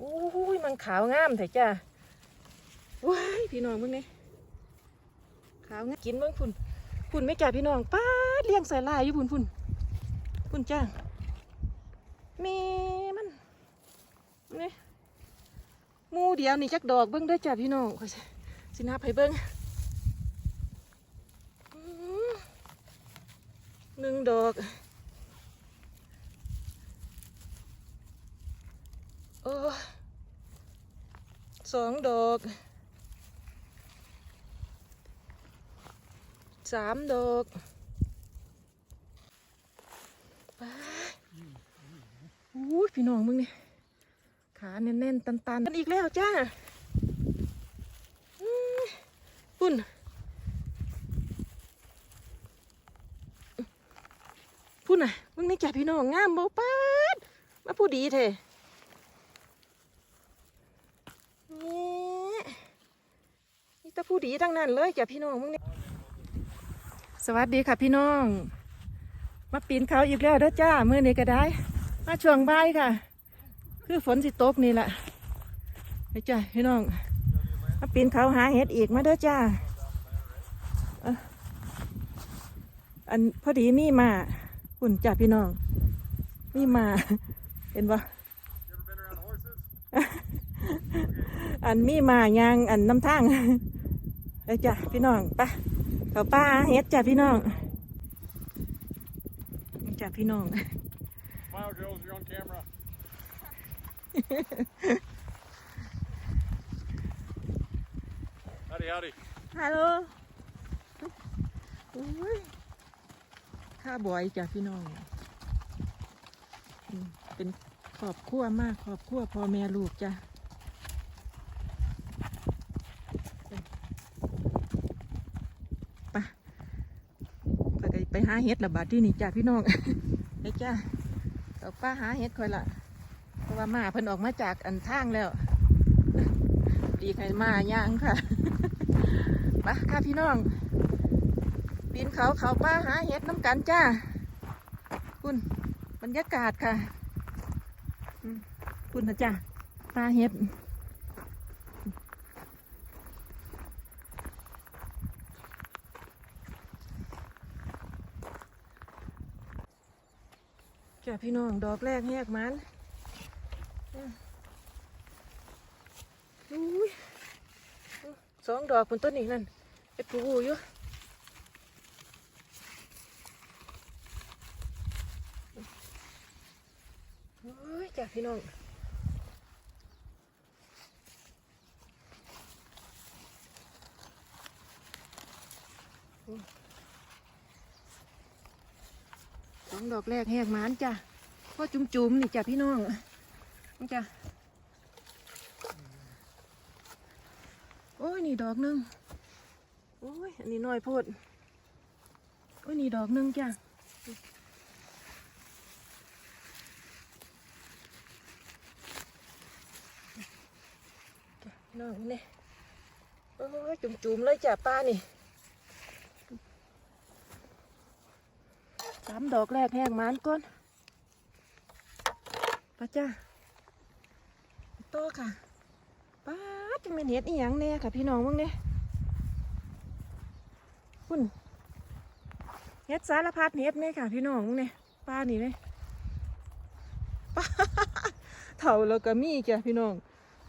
อุ้ยมันขาวงามแต่จ้าว้ายพี่น้องมึงนี่ขาวงามกินมึงพุ่นพุ่นไม่จ่าพี่น้องป้าเลี้ยงใส่ลายอยู่พุ่นพุ่นพุ่นจ้าแม่มันนี่มูเดียวนี่จักดอกเบิ้งเด้จ้าพี่น้องขอยสิสินับให้เบิ้งหนึ่งดอก โอ้ สองดอกสามดอกไปอู้พี่น้องมึงนี่ขาแน่นๆตันๆกันอีกแล้วจ้าปุ่นพุ่นน่ะมึงนี่จ้ะพี่น้องงามบ่ปาดมาผู้ดีเถอะ นี่นี่ตา ผู้ดีทั้งนั้นเลยจ้ะพี่น้องมึงนี่สวัสดีค่ะพี่น้อง มาปีนเขาอีกแล้วเด้อจ้าเมื่อนี้ก็ได้ มาช่วงบ่ายค่ะ คือฝนสิตกนี่แหละไปจ้ะพี่น้อง มาปีนเขาหาเห็ดอีกมาเด้อจ้าอันพอดีมีมาหุ่นจ้ะพี่น้อง มีมา เห็นปะอันมีมายางอันน้ำทาง ไปจ้ะพี่น้องไปะเขาป้าเฮ็ดจ้ะพี่น้องนี่จ้ะพี่น้อง Smile, Jules, you're on camera. howdy, howdy. ฮัลโหลอุ้ยข้าบอยจ้ะพี่น้องอืมเป็นครอบครัวมากครอบครัวพ่อแม่ลูกจ้ะไปไปก็ไปหา เห็ดละบาดที่นี่จ้ะพี่น้องไปจ้ะเอาป้าหาเห็ดคอยละเพราะว่ามาเพิ่นออกมาจากอันทางแล้ว ดีใครมาย่างค่ะไปค่ะพี่น้องปีนเขาเขาป้าหาเห็ดน้ำกันจ้าคุณบรรยากาศค่ะคุณนะจ้าปลาเห็ด จ้าพี่น้องดอกแรกแหกมันอุ้ยสองดอกบนต้นนี้นั่นไอ้ปูอยู่โอ้ยจ้ะพี่น้องส อกแรกแหกมานจ้ะพ่อจุ่มๆนี่จ้ะพี่น้องนี่จ้ะโอ้ยนี่ดอกหนึงโอ้ยอันนี้น้อยโพดโอ้ยนี่ดอกหนึงจ้ะจ้ะน้องนี่โอ้ยจุ่มๆเลยจ้ะป้านี่ สามดอกแรกแห้งมันก่อนป้าจ้าโตค่ะป้าจังเป็นเห็ดอีหยังแน่ค่ะ พี่น้องมึงเนี่ยคุณเห็ดสารพัดเห็ดเนี่ยค่ะ พี่น้องมึงเนี่ยป้านี่เลยป้าเถ่าแล้วก็มีจ้ะพี่น้อง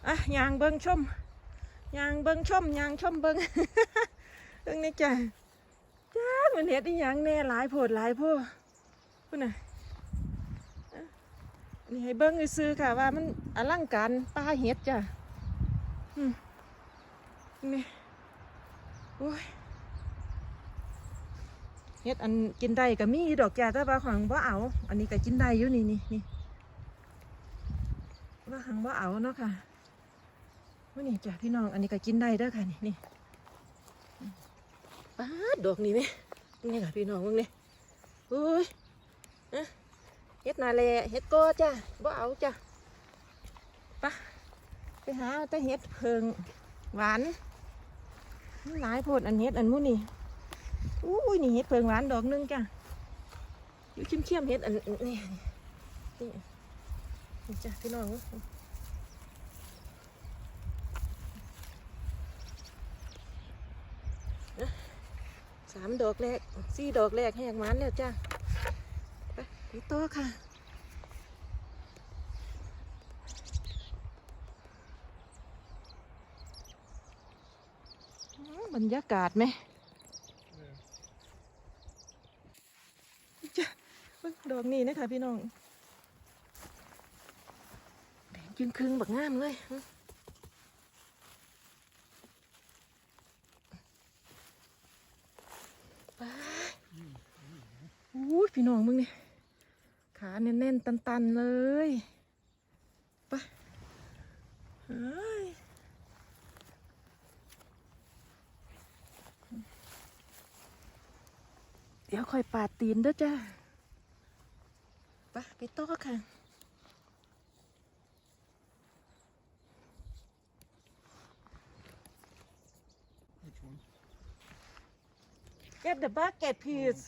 อะยางเบิ้งชมยางเบิ้งชมยางชมเบิ้งเรื่องนี้จ้ะ จ้ามันเห็ดอีหยังแน่หลายโพดหลายโพดคุณน่ะอะนี่ให้เบิ้งซื้อค่ะว่ามันอลังการป้าเห็ดจ้ะอืมนี่โอ้ยเฮ็ดอันกินได้ก็มีดอกจ้าแต่ว่าของบ่เอา อันนี้ก็กินได้อยู่นี่นี่นี่ว่าหังบ่เอาเนาะค่ะว่านี่จ้าพี่น้องอันนี้ก็กินได้เด้อค่ะนี่นี่ ป้าดดอกนี่ไหมนี่ค่ะพี่น้องมึงนี่โอ้ยเฮ็ดนาแลเฮ็ดก็จ้าบ่เอาจ้าไปไปหาแต่เห็ดเพิงหวานหลายโพดอันเห็ดอันมุนี่อุ้ยนี่เห็ดเพิงหวานดอกหนึงจ้ะอยู่เข้มเข้มๆเห็ดอันนี่นี่นี่จ้ะพี่น้องามดอกแรกสี่ดอกแรกให้อย่างมันแล้วจ้าไปไปต่อค่ะอื้อบรรยากาศไหมจ้ะเบิ่งดอกนี้นะคะพี่น้องแดงจึงครึ่งบักงามเลยอื้อไปอู้ย พี่น้องมึงนี่ขาแน่นๆตัน ๆ เลยไปเฮ้ยเดี๋ยวค่อยปาดตีนเด้อจ้าไปไปต่อค่ะ Get the bucket please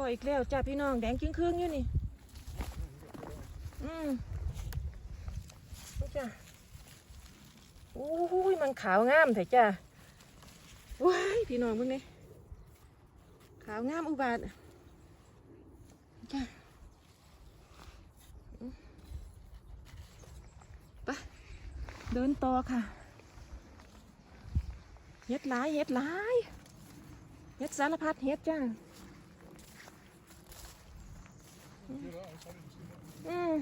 ออีกแล้วจ้าพี่น้องแดงครึ่งอยู่นี่ อืมจ้าอู้ยมันขาวงามแต่จ้าว้ายพี่น้องมึงนี่ขาวงามอุบาทจ้าไปเดินต่อค่ะเฮ็ดหลายเฮ็ดหลายเฮ็ดสารพัดเฮ็ดจ้า อืม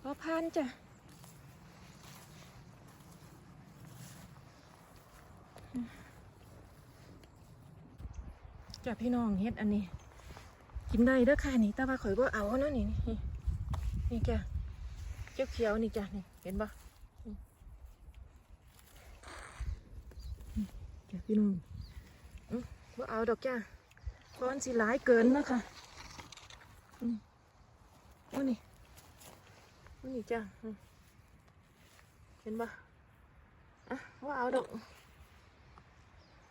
ขอพานจ้ะจ้ะพี่น้องเฮ็ดอันนี้ กินได้เด้อค่ะนี่แต่ว่าข่อยบ่เอาเนาะนี่นี่นี่จ้ะเจ้าเขียวนี่จ้ะนี่เห็นปะจ้ะพี่น้องอืมบ่เอาดอกจ้ะเพราะมันสิหลายเกินนะคะ โอ้นี่โอ้นี่จ้าเห็นปะอะว่าเอาดอก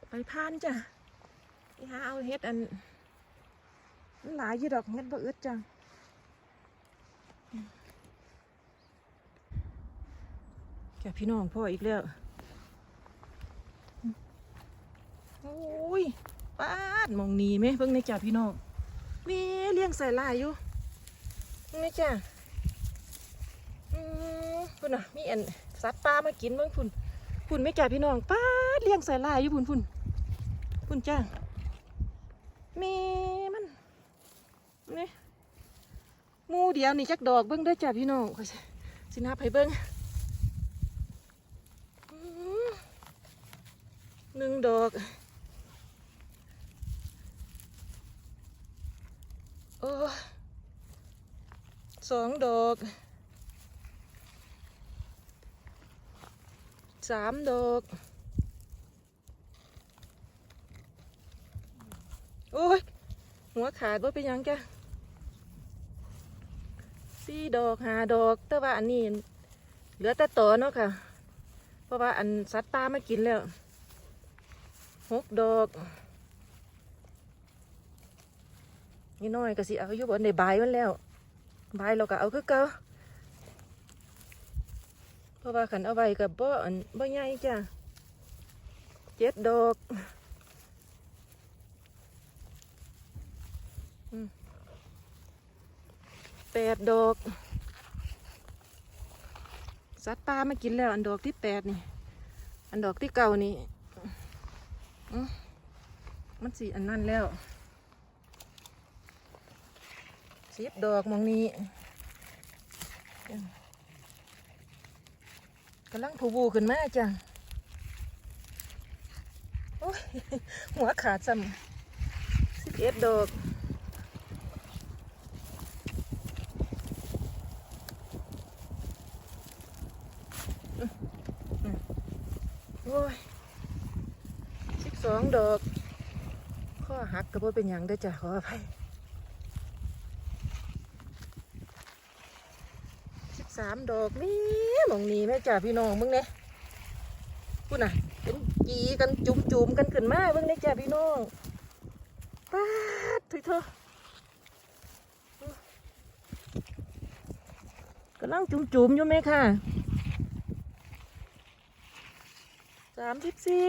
ไปพานจ้ะนี่หาเอาเฮ็ดอันมันหลายยู่ดอกเฮ็ดบ่อึดจ้ะแกพี่น้องพ่ออีกแล้วอืมโอ้ยป้าดมองนีไหมเพิ่งในจ้ะพี่น้อง มีเลี้ยงใส่ลายอยู่นี่จ้ะอืมพุ่นน่ะมีอันสัตว์ป่ามากินบ้างพุ่นพุ่นไม่จ่าพี่น้องป้าเลี้ยงใส่ลายอยู่พุ่นพุ่นพุ่นจ้าแมีมันนี่มูเดียวนี่จักดอกเบิ้งเด้อจ้าพี่น้องสินับให้เบิ้งหนึ่งดอก อ้สองดอกสามดอกโอ้ย หัวขาดว่าเป็นยังจ้ะสี่ดอกห้าดอก แต่ว่าอันนี้ เหลือแต่ต่อเนาะค่ะ เพราะว่าอันสัตว์ป่ามากินแล้วหกดอก นี่น้อยก็สิเอาอยู่บนในใบายมันแล้วใบเราก็เอาคือเก่าเพราะว่าขันเอาไว้กับบ่อันบ่ใหญ่จ้ะเจ็ดดอกแปดดอก สัตว์ป่ามากินแล้ว อันดอกที่แปดนี่ อันดอกที่เก่านี้มันสีอันนั้นแล้ว สิบดอกมองนี้กำลังผูบูขึ้นมาจ้ะโอ้ยหัวขาดซ้ำสิบเอ็ดดอกโอ้ยสิบสองดอก ข้อหักก็บ่เป็นหยังได้จ้ะขออภัย สามดอกนี่หมองนี้แม่จ่าพี่น้องมึงเนี่ยพูดน่ะเป็นจีกันจุ่มจุ่มๆกันขึ้นมาเบิ่งเนี่ยจ่าพี่น้องป้าดถุยเธอกำลังจุ่มจุ่มๆอยู่ไหมค่ะสามสิบสี่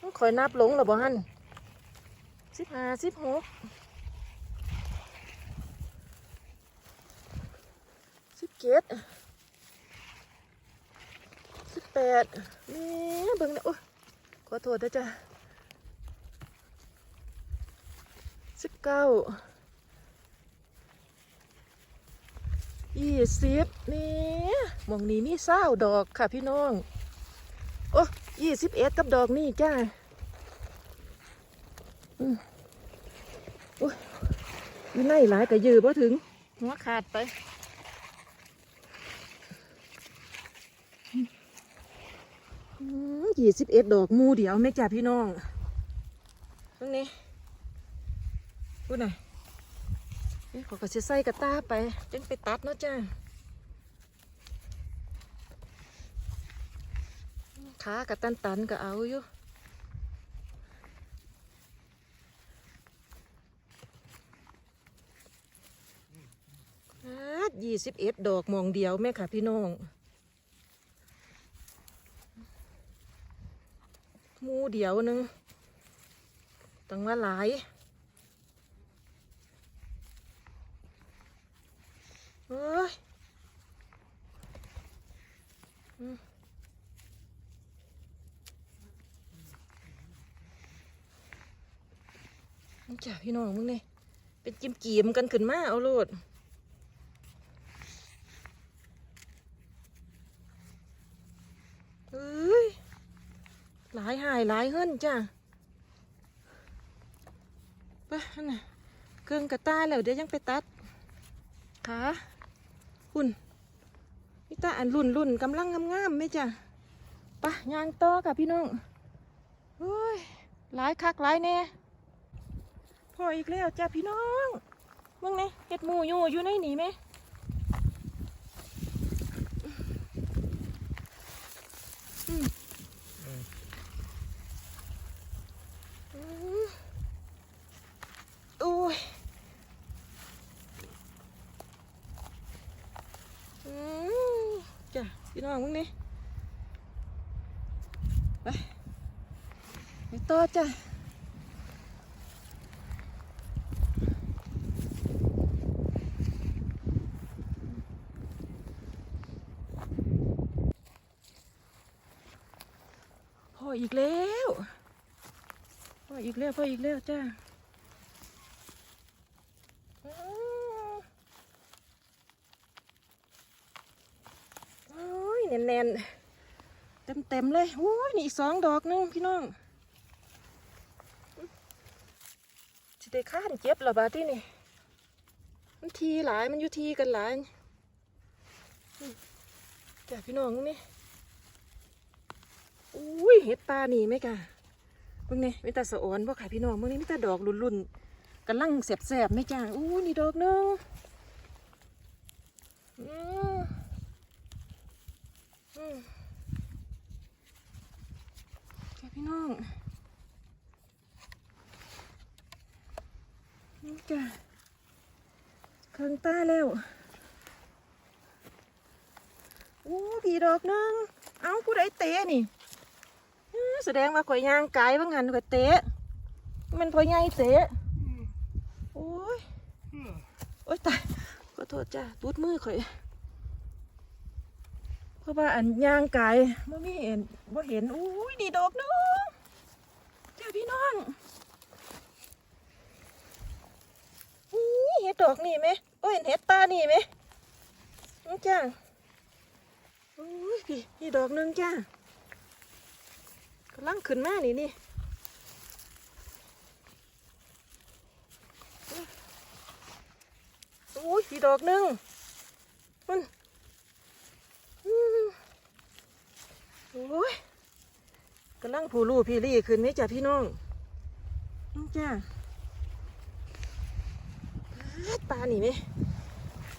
ต้องคอยนับหลงหรอบ่ฮันสิบห้าสิบหกสิบ เจ็ดสิบแปดนี่เบิ่งนะโอ้ยขอโทษนะจ๊ะสิบเก้ายี่สิบนี่มองนี้มีเศร้าดอกค่ะพี่น้อง โอ้ยี่สิบเอ็ดกับดอกนี่จ้าอืมโอ้ยอยู่ในหลายกะยือบ่ถึง หัวขาดไป ยี่สิบเอ็ดดอกมูเดียวไม่จ้าพี่น้องตรงนี้พูดหน่อยขอกระเชใส่กระตาไปจึงไปตัดเนาะจ้าขากับตันตันก็เอาอยู่ยี่สิบเอ็ดดอกมองเดียวแม่ค่ะพี่น้อง มูเดียวหนึงตั้งว่าหลายเอ้ยนี่จ้ะพี่น้องมึงเนี่ยเป็นจิมจีมกันขึ้นมาเอาโลดเอ้ย หลายหายหลายเฮิรนจ้ะไปนั่นน่ะเครื่องกระต้าแล้วเดี๋ยวยังไปตัดขาหุ่นนี่ตาอันรุ่นรุ่นกำลังงามๆไหมจ้ะไปะยางต่อกับพี่น้องเฮ้ยหลายคักหลายแน่พออีกแล้วจ้าพี่น้องมึงไงเห็ดหมูอยู่อยู่ในหนีไหมอืมอืมโอ้ยอืมจ้ะพี่น้องมึงนี่ไปไปต่อ จ้ะพ่ออีกแล้วพ่ออีกแล้วพ่ออีกแล้วจ้าอ้าวโอ้ยแน่นๆเต็มเต็มๆเลยโอ้ยนี่อีกสองดอกหนึงพี่น้อง สิได้ข้านเจ็บหรอบาดที่นี่ มันทีหลายมันอยู่ทีกันหลายอืมจ้าพี่น้องนี่อุ้ยเห็ดปลานี่ไหมกะเบิ่งนี่มีแต่สะออนบ่ค่ะพี่น้องเบิ่งนี่มีแต่ดอกรุ่นๆกำลังแสบๆไหมจ้าอู้นี่ดอกหนึงอืมอืมค่ะพี่น้อง จ้ะเครื่องตาแล้วอู้ดีดอกหนึง เอ้าผู้ใดเตะนี่อื้อแสดงว่าข่อยย่างกายว่างั้นข่อยเตะ มันพอใหญ่เตะโอ้ยโอ้ยตายขอโทษจ้าตูดมือข่อยเพราะว่าอันย่างกายบ่มีเห็นบ่เห็นอุ้ยดีดอกเนาะจ้าพี่น้องอุ้ย เห็ดดอกนี่ไหมโอ้ยเห็นเห็ดปลานี่ไหมนี่จ้าอุ้ยพี่นี่ดอกหนึงจ้ากำลังขึ้นมานี่นี่โอ้ยอีดอกหนึ่งมันอืมโอ้ยกำลังผูรูพี่รี่ขึ้นนี่จ้ะพี่น้องนี่จ้า ดปลานี่ไหม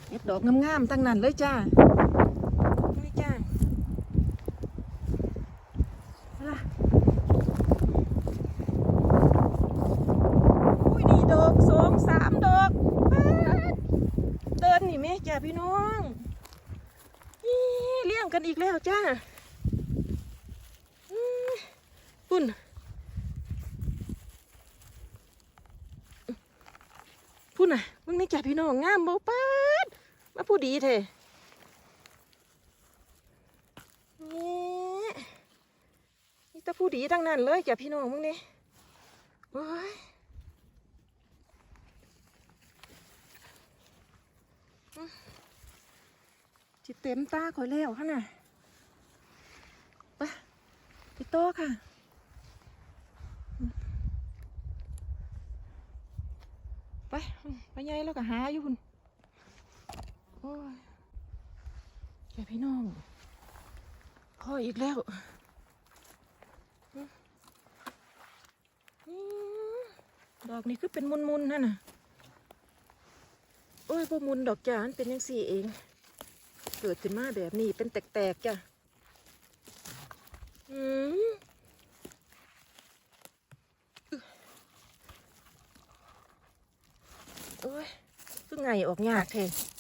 เห็ดดอกงามๆตั้งนั้นเลยจ้านี่จ้าเอาล่ะอุ้ยนี่ดอกสองสามดอกป๊าดเดินนี่แม่จ้าพี่น้องนี่เลี้ยงกันอีกแล้วจ้าอืม ปุ่นพุ่นน่ะมึงนี่จ้ะ พี่น้องงามบ่ป้าดมาผู้ดีเถอะนี่นี่ตาผู้ดีทั้งนั้นเลยจ้ะพี่น้องมึงนี่โอ้ยจิตเต็มตาข่อยแล้วฮะน่ะไปพี่โตค่ะ ไปไปยัยแล้วก็หาอยู่คุณโอ้ยแกพี่น้องพ่ออีกแล้วดอกนี้คือเป็นมุนๆนั่นน่ะโอ้ยพวกมุนดอกจานเป็นยังสี่เอง เกิดขึ้นมาแบบนี้เป็นแตกๆจ้ะอืม โอ้ย คือไงออกยากเท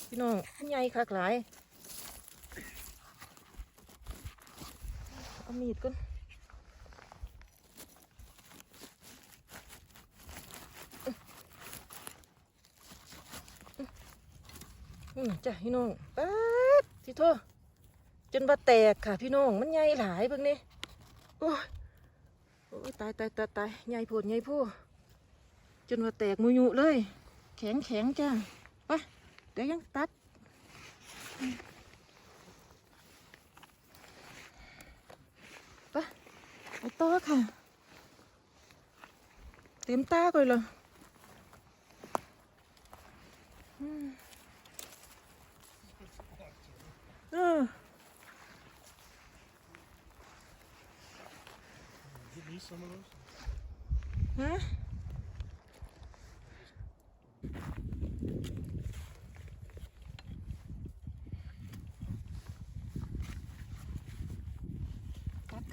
พี่น้องไงคักหลายเอามีดก่อนจ้ะพี่น้องป๊าดที่โทษจนว่าแตกค่ะพี่น้องมันใหญ่หลายเบิ่งนี่โอ้ยโอ้ยตายตายตายตายใหญ่โพดใหญ่ผู้จนว่าแตกมุยุเลย แข็งแข็งจ้า ไปเดี๋ยวยังตัดไปไปต่อค่ะเต็มตาก่อนเลยอืมเออ You need some of those? ฮ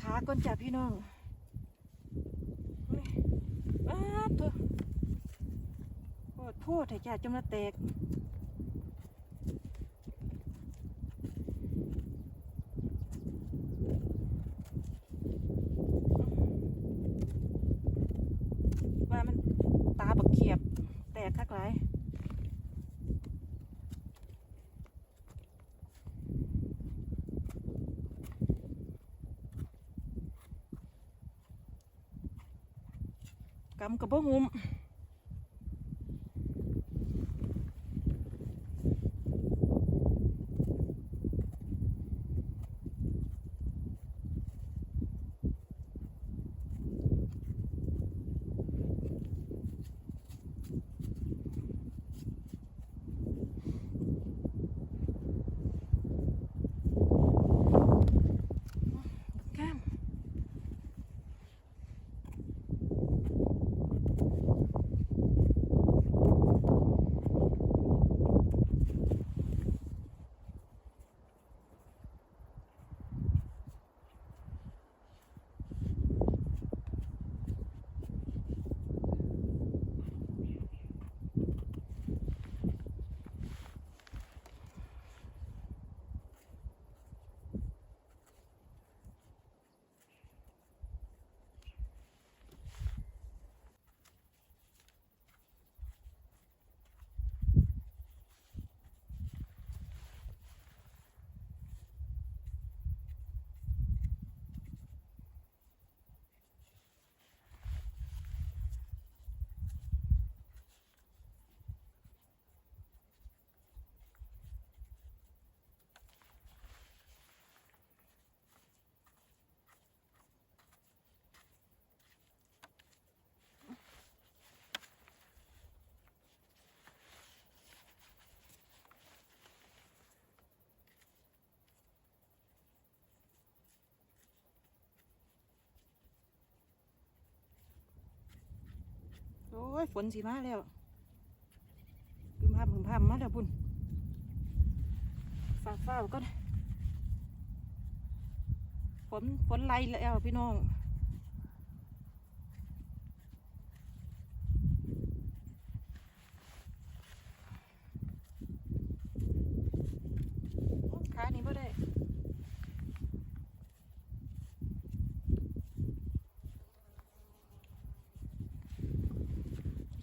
ขาก่อนจ้ะพี่น้องอ้าเถอะโอ้โทษให้จ้ะจมละแตก ว่ามันตาบักเขียบ แตกคักหลาย กำกับบ่หุมกล้ามโอ้ ยฝนสีมาแล้วพึมพำพึมพำมาแล้วพุ่นฟ้าฝ้าก็ฝนฝนไล่แล้วพี่น้อง ขานี่บ่ได้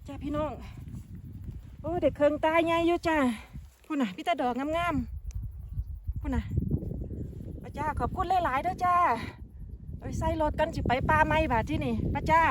จ้าพี่น้อง โอ้ เด็กเคิงตายไงอยู่จ้าพูดน่ะพี่ตาดอกงามๆพูดน่ะป้าจ้าขอบคุณหลายๆเด้อจ้าไปใส่รถกันสิไปป่าไม้บาดที่นี่ป้าจ้า